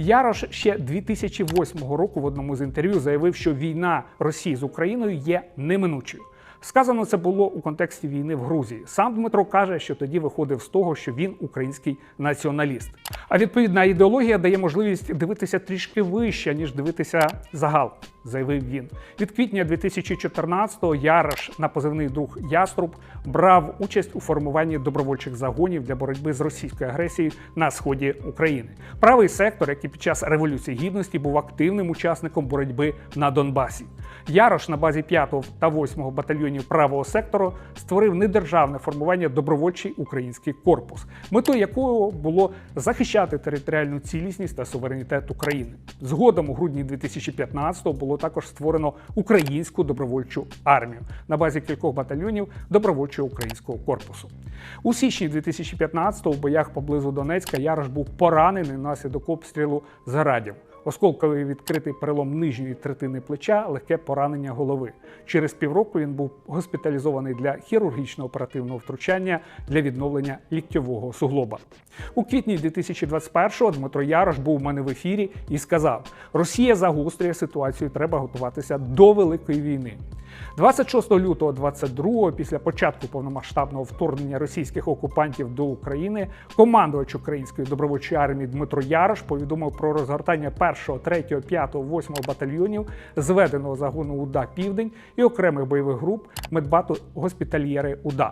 Ярош ще 2008 року в одному з інтерв'ю заявив, що війна Росії з Україною є неминучою. Сказано це було у контексті війни в Грузії. Сам Дмитро каже, що тоді виходив з того, що він український націоналіст. А відповідна ідеологія дає можливість дивитися трішки вище, ніж дивитися загал, заявив він. Від квітня 2014-го Ярош на позивний друг Яструб брав участь у формуванні добровольчих загонів для боротьби з російською агресією на сході України. Правий сектор, який під час революції гідності був активним учасником боротьби на Донбасі. Ярош на базі 5 та 8 батальйонів правого сектору створив недержавне формування добровольчий український корпус, метою якого було захищати територіальну цілісність та суверенітет України. Згодом у грудні 2015-го було також створено українську добровольчу армію на базі кількох батальйонів добровольчого українського корпусу. У січні 2015-го в боях поблизу Донецька Ярош був поранений внаслідок обстрілу з градів. Осколковий відкритий перелом нижньої третини плеча, легке поранення голови. Через півроку він був госпіталізований для хірургічного оперативного втручання для відновлення ліктьового суглоба. У квітні 2021-го Дмитро Ярош був у мене в ефірі і сказав: Росія загострює ситуацію, треба готуватися до великої війни. 26 лютого 22 після початку повномасштабного вторгнення російських окупантів до України, командувач української добровольчої армії Дмитро Ярош повідомив про розгортання 1, 3, 5, 8 батальйонів зведеного загону УДА Південь і окремих бойових груп медбату госпітальєри УДА.